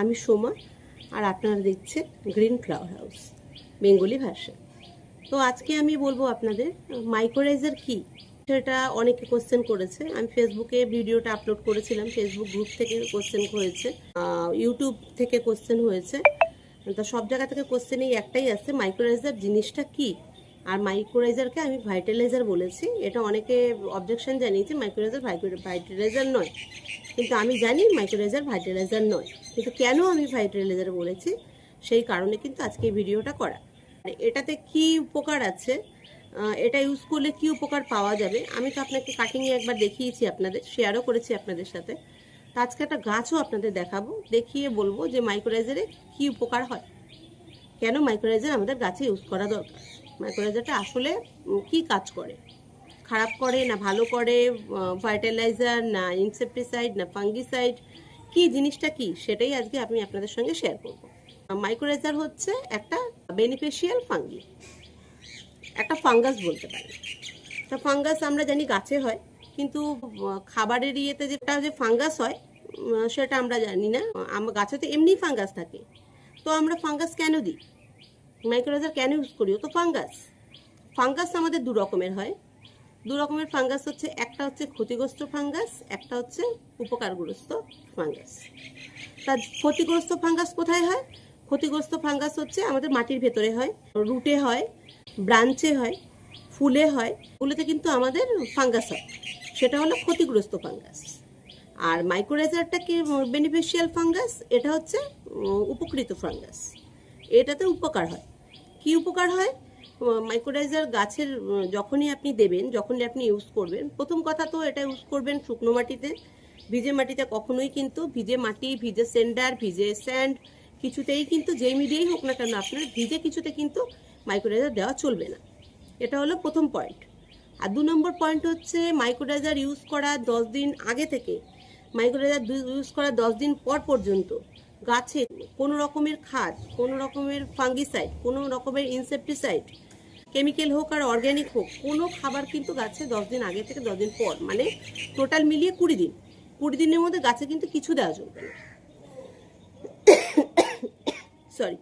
আমি সোমা আর আপনারা দেখছেন গ্রিন ফ্লাওয়ার হাউস বেঙ্গলি ভাষা। তো আজকে আমি বলব আপনাদের মাইক্রোরাইজার কি? সেটা অনেকে কোশ্চেন করেছে। আমি ফেসবুকে ভিডিওটা আপলোড করেছিলাম ফেসবুক গ্রুপ থেকে কোশ্চেন হয়েছে ইউটিউব থেকে কোশ্চেন হয়েছে। তা সব জায়গা থেকে কোশ্চেন এই একটাই আসছে মাইক্রোরাইজার জিনিসটা কি? আর মাইক্রোরাইজারকে আমি ভাইটালাইজার বলেছি। এটা অনেকে অবজেকশন জানিয়েছে মাইক্রোরাইজার ভাইটালাইজার নয়। কিন্তু আমি জানি মাইক্রোরাইজার ভাইটালাইজার নয়। কিন্তু কেন আমি ভাইটালাইজার বলেছি? সেই কারণে কিন্তু আজকে ভিডিওটা করা। এটাতে কি উপকার আছে? এটা ইউজ করলে কি উপকার পাওয়া যাবে? আমি তো আপনাকে কাটিংয়ে একবার দেখিয়েছি আপনাদের শেয়ারও করেছি আপনাদের সাথে। তো আজকে একটা গাছও আপনাদের দেখাবো, দেখিয়ে বলব যে মাইক্রোরাইজারে কি উপকার হয়। কেন মাইক্রোরাইজার আমাদের গাছে ইউজ করা দরকার? মাইক্রোরাইজারটা আসলে কি কাজ করে? খারাপ করে না ভালো করে? ফার্টিলাইজার না ইনসেপটিসাইড না ফাঙ্গিসাইড? কি জিনিসটা কি? সেটাই আজকে আমি আপনাদের সঙ্গে শেয়ার করব। মাইক্রোরাইজার হচ্ছে একটা বেনিফিশিয়াল ফাঙ্গি একটা ফাঙ্গাস বলতে পারি তা ফাঙ্গাস আমরা জানি গাছে হয়, কিন্তু খাবারের ইয়েতে যেটা যে ফাঙ্গাস হয় সেটা আমরা জানি না। গাছে তো এমনি ফাঙ্গাস থাকে। তো আমরা ফাঙ্গাস কেন দিই? মাইক্রোরাইজার কেন ইউজ করি? তো ফাঙ্গাস। ফাঙ্গাস আমাদের দু রকমের হয়। দু রকমের ফাঙ্গাস হচ্ছে, একটা হচ্ছে ক্ষতিগ্রস্ত ফাঙ্গাস, একটা হচ্ছে উপকারগ্রস্ত ফাঙ্গাস। তা ক্ষতিগ্রস্ত ফাঙ্গাস কোথায় হয়? ক্ষতিগ্রস্ত ফাঙ্গাস হচ্ছে আমাদের মাটির ভেতরে হয়, রুটে হয়, ব্রাঞ্চে হয়, ফুলে হয় ফুলেতে কিন্তু আমাদের ফাঙ্গাস হয়। সেটা হলো ক্ষতিগ্রস্ত ফাঙ্গাস। আর মাইক্রোরাইজারটা কি বেনিফিশিয়াল ফাঙ্গাস? এটা হচ্ছে উপকৃত ফাঙ্গাস। এটাতে উপকার হয়। কি উপকার হয়? মাইক্রোডাইজার গাছের যখনই আপনি দেবেন, যখনই আপনি ইউজ করবেন, প্রথম কথা তো এটা ইউজ করবেন শুকনো মাটিতে। ভিজে মাটিতে কখনোই কিন্তু ভিজে মাটি, ভিজে সেন্ডার ভিজে স্যান্ড কিছুতেই কিন্তু যেই মিডিয়াই হোক না কেন আপনার ভিজে কিছুতে কিন্তু মাইক্রোডাইজার দেওয়া চলবে না। এটা হলো প্রথম পয়েন্ট আর দু নম্বর পয়েন্ট হচ্ছে মাইক্রোডাইজার ইউজ করা দশ দিন আগে থেকে। মাইক্রোডাইজার ইউজ করা দশ দিন পর পর্যন্ত। গাছে কোনো রকমের খাদ কোনো রকমের ফাঙ্গিসাইড কোনো রকমের ইনসেপটিসাইড, কেমিক্যাল হোক আর অর্গ্যানিক হোক, কোনো খাবার কিন্তু গাছে দশ দিন আগে থেকে দশ দিন পর মানে টোটাল মিলিয়ে কুড়ি দিন। কুড়ি দিনের মধ্যে গাছে কিন্তু কিছু দেওয়া চলবে না। সরি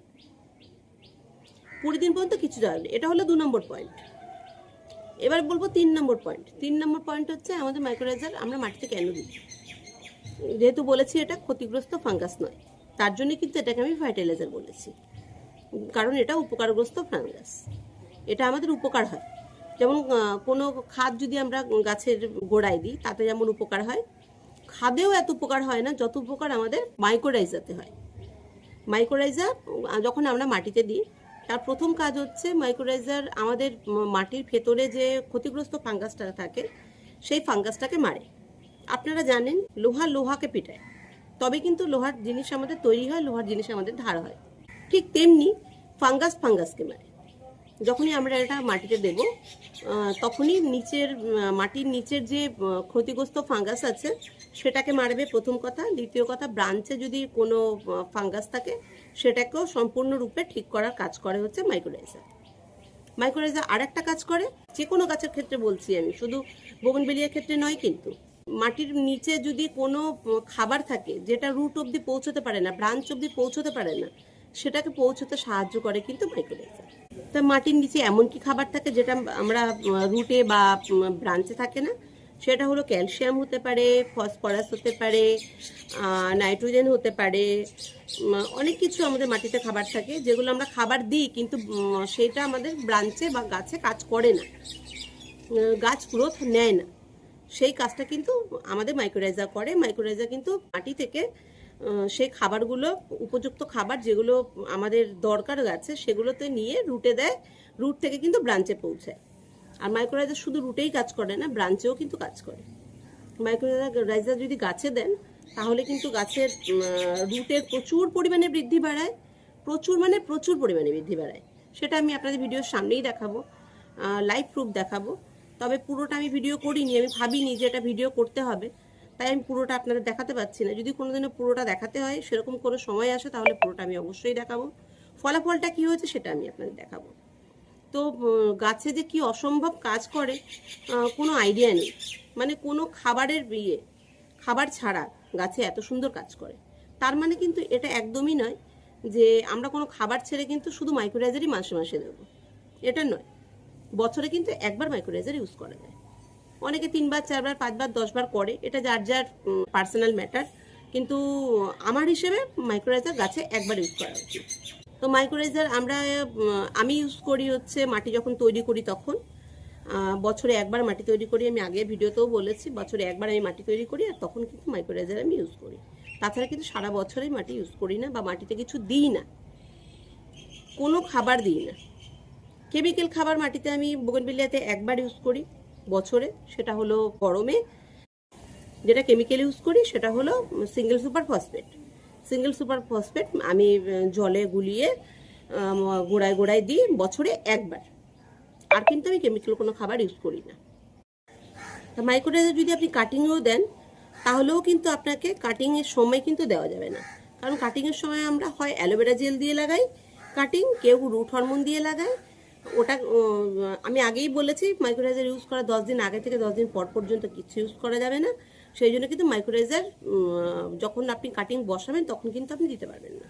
কুড়ি দিন পর্যন্ত কিছু দেওয়া এটা হলো দু নম্বর পয়েন্ট এবার বলব তিন নম্বর পয়েন্ট তিন নম্বর পয়েন্ট হচ্ছে আমাদের মাইক্রোরাইজার আমরা মাটিতে কেন দিই? যেহেতু বলেছি এটা ক্ষতিগ্রস্ত ফাঙ্গাস নয়। তার জন্য কিন্তু এটাকে আমি ফার্টিলাইজার বলেছি। কারণ এটা উপকারগ্রস্ত ফাঙ্গাস এটা আমাদের উপকার হয়। যেমন কোনো খাদ যদি আমরা গাছের গোড়ায় দিই, তাতে যেমন উপকার হয়। খাদেও এত উপকার হয় না, যত উপকার আমাদের মাইক্রোরাইজাতে হয়। মাইক্রোরাইজার যখন আমরা মাটিতে দিই, তার প্রথম কাজ হচ্ছে মাইক্রোরাইজার আমাদের মাটির ভেতরে যে ক্ষতিগ্রস্ত ফাঙ্গাসটা থাকে, সেই ফাঙ্গাসটাকে মারে। আপনারা জানেন, লোহা লোহাকে পিটায়। তবে কিন্তু লোহার জিনিস আমাদের তৈরি হয়, লোহার জিনিস আমাদের ধার হয়। ঠিক তেমনি ফাঙ্গাস ফাঙ্গাসকে মারে। যখনই আমরা এটা মাটিতে দেব তখনই নিচের মাটির নিচের যে ক্ষতিগ্রস্ত ফাঙ্গাস আছে, সেটাকে মারবে প্রথম কথা। দ্বিতীয় কথা, ব্রাঞ্চে যদি কোনো ফাঙ্গাস থাকে, সেটাকেও সম্পূর্ণরূপে ঠিক করার কাজ করে হচ্ছে মাইক্রোরাইজার মাইক্রোরাইজার আর একটা কাজ করে যে কোনো গাছের ক্ষেত্রে বলছি আমি, শুধু বোগনবেলিয়ার ক্ষেত্রে নয় কিন্তু মাটির নিচে যদি কোনো খাবার থাকে, যেটা রুট অবধি পৌঁছতে পারে না ব্রাঞ্চ অবধি পৌঁছতে পারে না, সেটাকে পৌঁছতে সাহায্য করে কিন্তু মাইক্রোরাইজার তা মাটির নিচে এমন কি খাবার থাকে যেটা আমরা রুটে বা ব্রাঞ্চে থাকে না? সেটা হলো ক্যালসিয়াম হতে পারে ফসফরাস হতে পারে নাইট্রোজেন হতে পারে অনেক কিছু আমাদের মাটিতে খাবার থাকে, যেগুলো আমরা খাবার দিই কিন্তু সেটা আমাদের ব্রাঞ্চে বা গাছে কাজ করে না। গাছ গ্রোথ নেয় না। সেই কাজটা কিন্তু আমাদের মাইক্রোরাইজার করে। মাইক্রোরাইজার কিন্তু মাটি থেকে সেই খাবারগুলো, উপযুক্ত খাবার যেগুলো আমাদের দরকার গাছে সেগুলোতে নিয়ে রুটে দেয়। রুট থেকে কিন্তু ব্রাঞ্চে পৌঁছায়। আর মাইক্রোরাইজার শুধু রুটেই কাজ করে না ব্রাঞ্চেও কিন্তু কাজ করে। মাইক্রোরাইজার যদি গাছে দেন, তাহলে কিন্তু গাছের রুটের প্রচুর পরিমাণে বৃদ্ধি বাড়ায়। প্রচুর মানে প্রচুর পরিমাণে বৃদ্ধি বাড়ায়। সেটা আমি আপনাদের ভিডিওর সামনেই দেখাবো। লাইভ প্রুফ দেখাবো। তবে পুরোটা আমি ভিডিও করিনি, আমি ভাবিনি যে এটা ভিডিও করতে হবে। তাই আমি পুরোটা আপনাদের দেখাতে পাচ্ছি না। যদি কোনোদিনও পুরোটা দেখাতে হয়, সেরকম কোনো সময় আসে, তাহলে পুরোটা আমি অবশ্যই দেখাবো। ফলাফলটা কী হয়েছে, সেটা আমি আপনাদের দেখাবো। তো গাছে যে কি অসম্ভব কাজ করে কোনো আইডিয়া নেই। মানে কোনো খাবারের ইয়ে খাবার ছাড়া গাছে এত সুন্দর কাজ করে। তার মানে কিন্তু এটা একদমই নয় যে আমরা কোনো খাবার ছেড়ে কিন্তু শুধু মাইক্রোরাইজারই মাসে মাসে দেবো। এটা নয়। বছরে কিন্তু একবার মাইক্রোরাইজার ইউজ করা যায়। অনেকে তিনবার, চারবার, পাঁচবার, দশবার করে। এটা যার যার পার্সোনাল ম্যাটার কিন্তু আমার হিসেবে মাইক্রোরাইজার গাছে একবার ইউজ করা উচিত। তো মাইক্রোরাইজার আমরা আমি ইউজ করি হচ্ছে মাটি যখন তৈরি করি তখন। বছরে একবার মাটি তৈরি করি। আমি আগে ভিডিওতেও বলেছি, বছরে একবার আমি মাটি তৈরি করি আর তখন কিন্তু মাইক্রোরাইজার আমি ইউজ করি। তাছাড়া কিন্তু সারা বছরেই মাটি ইউজ করি না বা মাটিতে কিছু দিই না। কোনো খাবার দিই না। কেমিক্যাল খাবার মাটিতে আমি বোগনবিলিয়াতে একবার ইউজ করি, বছরে। সেটা হলো গরমে। যেটা কেমিক্যাল ইউজ করি, সেটা হলো single super phosphate single super phosphate আমি জলে গুলিয়ে গোড়ায় গোড়ায় দিই বছরে একবার। আর কিন্তু আমি কেমিক্যাল কোনো খাবার ইউজ করি না। তা মাইক্রোরাইজার যদি আপনি কাটিংও দেন, তাহলেও কিন্তু আপনাকে কাটিংয়ের সময় কিন্তু দেওয়া যাবে না। কারণ কাটিংয়ের সময় আমরা হয় অ্যালোভেরা জেল দিয়ে লাগাই কাটিং কেউ রুট হরমোন দিয়ে লাগায় ওটা আমি আগেই বলেছি মাইক্রোরাইজার ইউজ করা দশ দিন আগে থেকে দশ দিন পর পর্যন্ত কিছু ইউজ করা যাবে না। সেই জন্য কিন্তু মাইক্রোরাইজার যখন আপনি কাটিং বসাবেন তখন কিন্তু আপনি দিতে পারবেন না।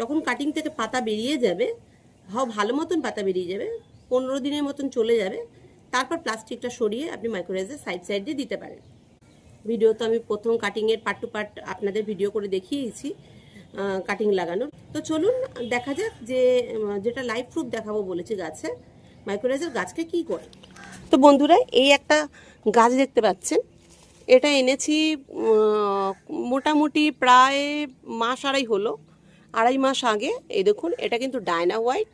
যখন কাটিং থেকে পাতা বেরিয়ে যাবে, হাও, ভালো মতন পাতা বেরিয়ে যাবে, পনেরো দিনের মতন চলে যাবে, তারপর প্লাস্টিকটা সরিয়ে আপনি মাইক্রোরাইজার সাইড সাইড দিয়ে দিতে পারেন। ভিডিও তো আমি প্রথম কাটিংয়ের পার্ট টু পার্ট আপনাদের ভিডিও করে দেখিয়েছি। কাটিং লাগানোর তো চলুন দেখা যাক যে যেটা লাইভ প্রুফ দেখাবো বলেছি গাছে মাইক্রোরাইজার গাছকে কি করে। তো বন্ধুরা, এই একটা গাছ দেখতে পাচ্ছেন। এটা এনেছি মোটামুটি প্রায় মাস আড়াই হলো। আড়াই মাস আগে, এই দেখুন, এটা কিন্তু ডায়না হোয়াইট,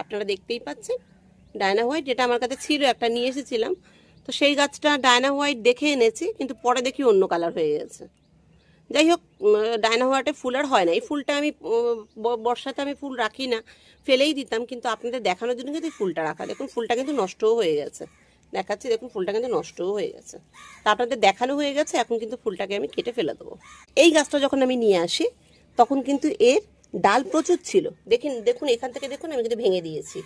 আপনারা দেখতেই পাচ্ছেন। ডায়না হোয়াইট, যেটা আমার কাছে ছিল, একটা নিয়ে এসেছিলাম। তো সেই গাছটা ডায়না হোয়াইট দেখে এনেছি, কিন্তু পরে দেখি অন্য কালার হয়ে গেছে। যাই হোক ডায়না ফুল আর হয় না। এই ফুলটা আমি বর্ষাতে আমি ফুল রাখি না। ফেলেই দিতাম, কিন্তু আপনাদের দেখানোর জন্য কিন্তু ফুলটা রাখা। দেখুন, ফুলটা কিন্তু নষ্টও হয়ে গেছে। দেখাচ্ছি, দেখুন, ফুলটা কিন্তু নষ্টও হয়ে গেছে। তা আপনাদের দেখানো হয়ে গেছে, এখন কিন্তু ফুলটাকে আমি কেটে ফেলে দেবো। এই গাছটা যখন আমি নিয়ে আসি, তখন কিন্তু এর ডাল প্রচুর ছিল। দেখুন দেখুন, এখান থেকে দেখুন, আমি কিন্তু ভেঙে দিয়েছি।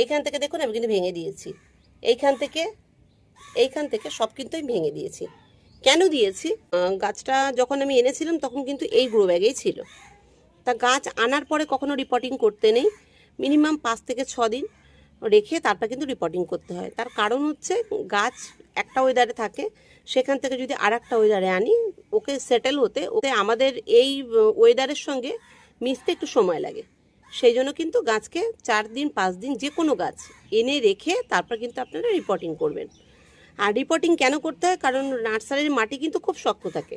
এইখান থেকে দেখুন, আমি কিন্তু ভেঙে দিয়েছি। এইখান থেকে এইখান থেকে সব কিন্তু আমি ভেঙে দিয়েছি। কেন দিয়েছি? গাছটা যখন আমি এনেছিলাম তখন কিন্তু এই গ্রো ব্যাগেই ছিল। তা গাছ আনার পরে কখনো রিপোর্টিং করতে নেই। মিনিমাম পাঁচ থেকে ছ দিন রেখে তারপর কিন্তু রিপোর্টিং করতে হয়। তার কারণ হচ্ছে গাছ একটা ওয়েদারে থাকে, সেখান থেকে যদি আর একটা ওয়েদারে আনি, ওকে সেটেল হতে ওকে আমাদের এই ওয়েদারের সঙ্গে মিশতে একটু সময় লাগে। সেই জন্য কিন্তু গাছকে চার দিন, পাঁচ দিন যে কোনো গাছ এনে রেখে তারপর কিন্তু আপনারা রিপোর্টিং করবেন। আর রিপোর্টিং কেন করতে হয়? কারণ নার্সারির মাটি কিন্তু খুব শক্ত থাকে।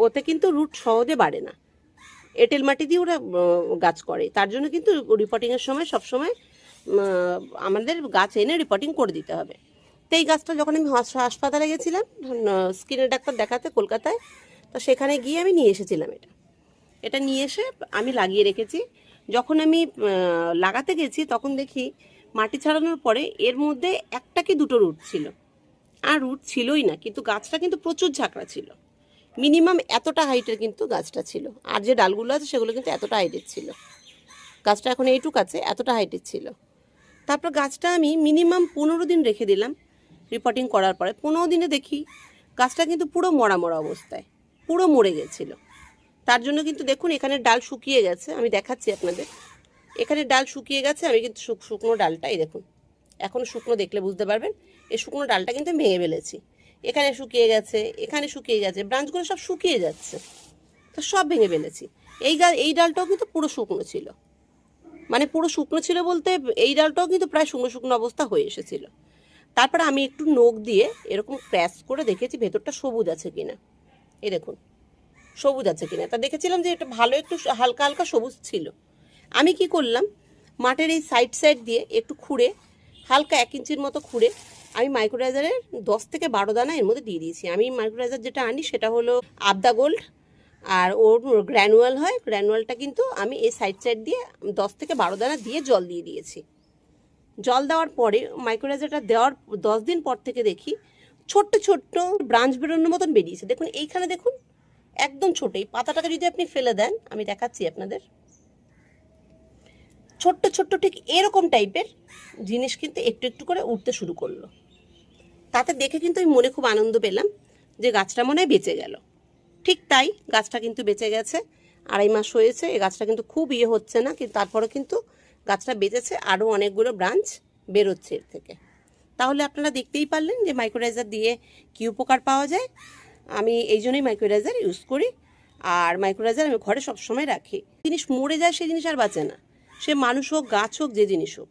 ওতে কিন্তু রুট সহজে বাড়ে না। এঁটেল মাটি দিয়ে ওরা গাছ করে। তার জন্য কিন্তু রিপোর্টিংয়ের সময় সবসময় উম, আমাদের গাছ এনে রিপোর্টিং করে দিতে হবে। তো এই গাছটা যখন আমি হাসপাতালে গেছিলাম স্কিনের ডাক্তার দেখাতে কলকাতায় তো সেখানে গিয়ে আমি নিয়ে এসেছিলাম এটা। এটা নিয়ে এসে আমি লাগিয়ে রেখেছি। যখন আমি লাগাতে গেছি তখন দেখি মাটি ছাড়ানোর পরে এর মধ্যে একটা কি দুটো রুট ছিল। আর রুট ছিলই না, কিন্তু গাছটা কিন্তু প্রচুর ঝাঁকড়া ছিল। মিনিমাম এতটা হাইটের কিন্তু গাছটা ছিল। আর যে ডালগুলো আছে সেগুলো কিন্তু এতটা হাইটের ছিল। গাছটা এখন এইটুক আছে, এতটা হাইটের ছিল। তারপর গাছটা আমি মিনিমাম পনেরো দিন রেখে দিলাম রিপোর্টিং করার পরে। পনেরো দিনে দেখি গাছটা কিন্তু পুরো মরা মরা অবস্থায়, পুরো মরে গেছিল। তার জন্য কিন্তু দেখুন এখানে ডাল শুকিয়ে গেছে, আমি দেখাচ্ছি আপনাদের। এখানে ডাল শুকিয়ে গেছে, আমি কিন্তু শুক- শুকনো ডালটাই দেখুন। এখনও শুকনো দেখলে বুঝতে পারবেন। এই শুকনো ডালটা কিন্তু আমি ভেঙে ফেলেছি। এখানে শুকিয়ে গেছে, এখানে শুকিয়ে গেছে, ব্রাঞ্চগুলো সব শুকিয়ে যাচ্ছে। তো সব ভেঙে ফেলেছি। এই গা, এই ডালটাও কিন্তু পুরো শুকনো ছিল। মানে পুরো শুকনো ছিল বলতে এই ডালটাও কিন্তু প্রায় শুকনো শুকনো অবস্থা হয়ে এসেছিল। তারপরে আমি একটু নখ দিয়ে এরকম ক্র্যাশ করে দেখেছি ভেতরটা সবুজ আছে কিনা। এই দেখুন, সবুজ আছে কিনা। তা দেখেছিলাম যে এটা ভালো একটু হালকা হালকা সবুজ ছিল। আমি কি করলাম, মাঠের এই সাইড সাইড দিয়ে একটু খুঁড়ে, হালকা এক ইঞ্চির মতো খুঁড়ে আমি মাইক্রোরাইজারের দশ থেকে বারো দানা এর মধ্যে দিয়ে দিয়েছি। আমি মাইক্রোরাইজার যেটা আনি সেটা হলো আবদা গোল্ড আর ওর গ্র্যানুয়াল হয়। গ্র্যানুয়ালটা কিন্তু আমি এই সাইড সাইড দিয়ে দশ থেকে বারো দানা দিয়ে জল দিয়ে দিয়েছি। জল দেওয়ার পরে মাইক্রোরাইজারটা দেওয়ার দশ দিন পর থেকে দেখি ছোট্ট ছোট্ট ব্রাঞ্চ বেরোনোর মতন বেরিয়েছে। দেখুন, এইখানে দেখুন, একদম ছোট। এই পাতাটাকে যদি আপনি ফেলে দেন, আমি দেখাচ্ছি আপনাদের। ছোট্ট ছোট্ট ঠিক এরকম টাইপের জিনিস কিন্তু একটু একটু করে উঠতে শুরু করল। তাতে দেখে কিন্তু আমি মনে খুব আনন্দ পেলাম যে গাছটা মনে হয় বেঁচে গেল। ঠিক তাই গাছটা কিন্তু বেঁচে গেছে, আড়াই মাস হয়েছে, এই গাছটা কিন্তু খুব ইয়ে হচ্ছে না, কিন্তু তারপরে কিন্তু গাছটা বেঁচেছে, আরও অনেকগুলো ব্রাঞ্চ বেরোচ্ছে এর থেকে। তাহলে আপনারা দেখতেই পারলেন যে মাইক্রোরাইজার দিয়ে কী উপকার পাওয়া যায়। আমি এই জন্যই মাইক্রোরাইজার ইউজ করি, আর মাইক্রোরাইজার আমি ঘরে সবসময় রাখি। জিনিস মরে যায়, সেই জিনিস আর বাঁচে না। সে মানুষ হোক, গাছ হোক, যে জিনিস হোক।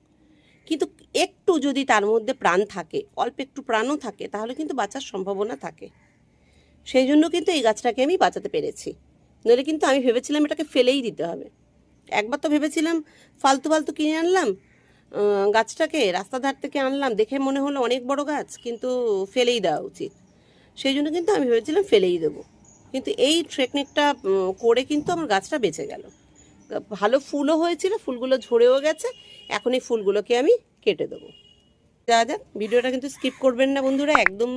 কিন্তু একটু যদি তার মধ্যে প্রাণ থাকে, অল্প একটু প্রাণও থাকে, তাহলে কিন্তু বাঁচার সম্ভাবনা থাকে। সেই জন্য কিন্তু এই গাছটাকে আমি বাঁচাতে পেরেছি। নইলে কিন্তু আমি ভেবেছিলাম এটাকে ফেলেই দিতে হবে। একবার তো ভেবেছিলাম ফালতু ফালতু কিনে আনলাম গাছটাকে রাস্তা ধার থেকে আনলাম, দেখে মনে হলো অনেক বড় গাছ, কিন্তু ফেলেই দেওয়া উচিত। সেই জন্য কিন্তু আমি ভেবেছিলাম ফেলেই দেবো। কিন্তু এই টেকনিকটা করে কিন্তু আমার গাছটা বেঁচে গেল। ভালো ফুলও হয়েছিল, ফুলগুলো ঝরেও গেছে। এখন এই ফুলগুলোকে আমি কেটে দেবো। যা যাক, ভিডিওটা কিন্তু স্কিপ করবেন না বন্ধুরা, একদম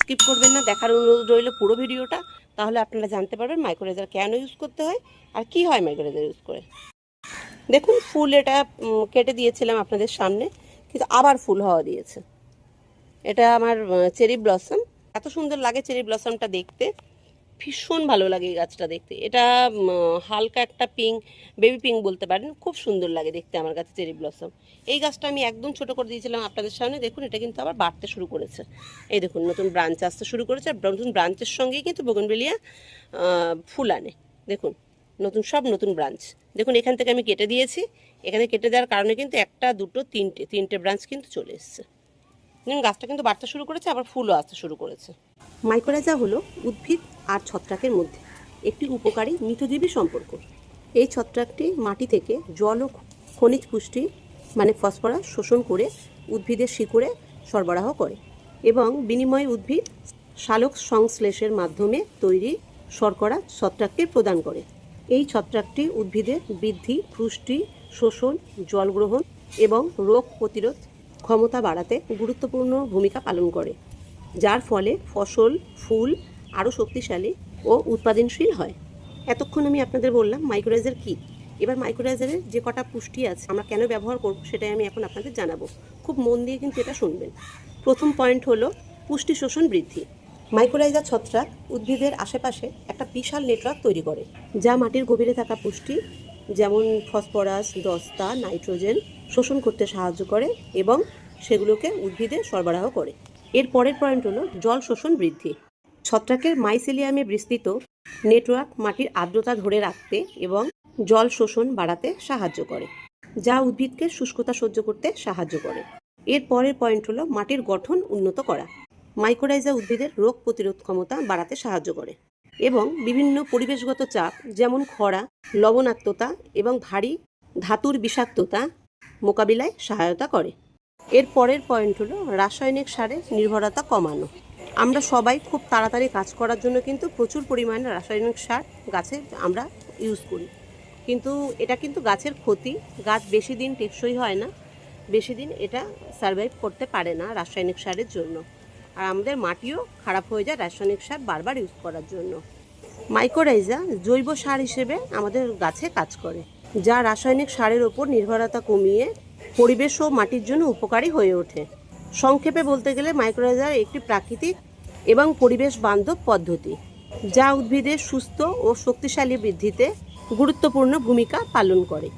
স্কিপ করবেন না, দেখার অনুরোধ রইল পুরো ভিডিওটা। তাহলে আপনারা জানতে পারবেন মাইক্রোরেজার কেন ইউজ করতে হয় আর কি হয় মাইক্রোরেজার ইউজ করে। দেখুন, ফুল এটা কেটে দিয়েছিলাম আপনাদের সামনে, কিন্তু আবার ফুল হওয়া দিয়েছে। এটা আমার চেরি ব্লসম এত সুন্দর লাগে চেরি ব্লসমটা দেখতে। ভীষণ ভালো লাগে এই গাছটা দেখতে। এটা হালকা একটা পিঙ্ক, বেবি পিঙ্ক বলতে পারেন, খুব সুন্দর লাগে দেখতে আমার কাছে চেরি ব্লসম। এই গাছটা আমি একদম ছোট করে দিয়েছিলাম আপনাদের সামনে, দেখুন এটা কিন্তু আবার বাড়তে শুরু করেছে। এই দেখুন, নতুন ব্রাঞ্চ আসতে শুরু করেছে, আর নতুন ব্রাঞ্চের সঙ্গেই কিন্তু বগনবেলিয়া ফুল আনে। দেখুন, নতুন, সব নতুন ব্রাঞ্চ। দেখুন, এখান থেকে আমি কেটে দিয়েছি। এখানে কেটে দেওয়ার কারণে কিন্তু একটা, দুটো, তিনটে তিনটে ব্রাঞ্চ কিন্তু চলে এসছে। দেখুন গাছটা কিন্তু বাড়তে শুরু করেছে, আবার ফুলও আসতে শুরু করেছে। মাইক্রোরাইজা হলো উদ্ভিদ আর ছত্রাকের মধ্যে একটি উপকারী মিথজীবী সম্পর্ক। এই ছত্রাকটি মাটি থেকে জল ও খনিজ পুষ্টি মানে ফসফরাস শোষণ করে উদ্ভিদের শিকড়ে সরবরাহ করে এবং বিনিময়ে উদ্ভিদ শালক সংশ্লেষের মাধ্যমে তৈরি শর্করা ছত্রাককে প্রদান করে। এই ছত্রাকটি উদ্ভিদের বৃদ্ধি, পুষ্টি, শোষণ জল গ্রহণ এবং রোগ প্রতিরোধ ক্ষমতা বাড়াতে গুরুত্বপূর্ণ ভূমিকা পালন করে, যার ফলে ফসল, ফুল আরও শক্তিশালী ও উৎপাদনশীল হয়। এতক্ষণ আমি আপনাদের বললাম মাইক্রোরাইজার কী। এবার মাইক্রোরাইজারের যে কটা পুষ্টি আছে, আমরা কেন ব্যবহার করব সেটাই আমি এখন আপনাদের জানাব। খুব মন দিয়ে কিন্তু এটা শুনবেন। প্রথম পয়েন্ট হলো পুষ্টি শোষণ বৃদ্ধি। মাইক্রোরাইজার ছত্রাক উদ্ভিদের আশেপাশে একটা বিশাল নেটওয়ার্ক তৈরি করে, যা মাটির গভীরে থাকা পুষ্টি যেমন ফসফরাস, দস্তা, নাইট্রোজেন শোষণ করতে সাহায্য করে এবং সেগুলোকে উদ্ভিদে সরবরাহ করে। এর পরের পয়েন্ট হলো জল শোষণ বৃদ্ধি। ছত্রাকের মাইসেলিয়ামে বিস্তৃত নেটওয়ার্ক মাটির আর্দ্রতা ধরে রাখতে এবং জল শোষণ বাড়াতে সাহায্য করে, যা উদ্ভিদকে শুষ্কতা সহ্য করতে সাহায্য করে। এর পরের পয়েন্ট হলো মাটির গঠন উন্নত করা। মাইক্রোরাইজা উদ্ভিদের রোগ প্রতিরোধ ক্ষমতা বাড়াতে সাহায্য করে। এবং বিভিন্ন পরিবেশগত চাপ, যেমন খরা, লবণাক্ততা এবং ভারী ধাতুর বিষাক্ততা মোকাবিলায় সহায়তা করে। এর পরের পয়েন্ট হলো রাসায়নিক সারের নির্ভরতা কমানো। আমরা সবাই খুব তাড়াতাড়ি কাজ করার জন্য কিন্তু প্রচুর পরিমাণে রাসায়নিক সার গাছে আমরা ইউজ করি। কিন্তু এটা কিন্তু গাছের ক্ষতি। গাছ বেশি দিন টেকসই হয় না। বেশি দিন এটা সার্ভাইভ করতে পারে না রাসায়নিক সারের জন্য। আর আমাদের মাটিও খারাপ হয়ে যায় রাসায়নিক সার বারবার ইউজ করার জন্য। মাইক্রোরাইজা জৈব সার হিসেবে আমাদের গাছে কাজ করে, যা রাসায়নিক সারের ওপর নির্ভরতা কমিয়ে পরিবেশ ও মাটির জন্য উপকারী হয়ে ওঠে। সংক্ষেপে বলতে গেলে মাইক্রোরাইজার একটি প্রাকৃতিক এবং পরিবেশ বান্ধব পদ্ধতি, যা উদ্ভিদের সুস্থ ও শক্তিশালী বৃদ্ধিতে গুরুত্বপূর্ণ ভূমিকা পালন করে।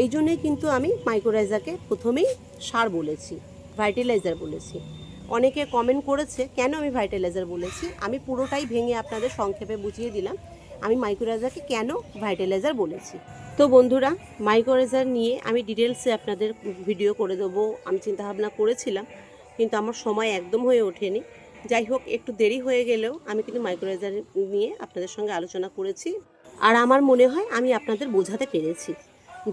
এই জন্যই কিন্তু আমি মাইক্রোরাইজারকে প্রথমেই সার বলেছি ভাইটালাইজার বলেছি। অনেকে কমেন্ট করেছে, কেন আমি ভাইটালাইজার বলেছি? আমি পুরোটাই ভেঙে আপনাদের সংক্ষেপে বুঝিয়ে দিলাম। আমি মাইক্রোরাইজারকে কেন ভাইটালাইজার বলেছি? তো বন্ধুরা মাইক্রোরাইজার নিয়ে আমি ডিটেলসে আপনাদের ভিডিও করে দেবো। আমি চিন্তাভাবনা করেছিলাম, কিন্তু আমার সময় একদম হয়ে ওঠেনি। যাই হোক, একটু দেরি হয়ে গেলেও আমি কিন্তু মাইক্রোরাইজার নিয়ে আপনাদের সঙ্গে আলোচনা করেছি। আর আমার মনে হয় আমি আপনাদের বোঝাতে পেরেছি।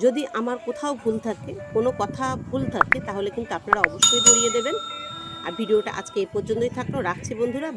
যদি আমার কোথাও ভুল থাকে, কোনো কথা ভুল থাকে, তাহলে কিন্তু আপনারা অবশ্যই ধরিয়ে দেবেন। আর ভিডিওটা আজকে এই পর্যন্তই থাকল। রাখছি বন্ধুরা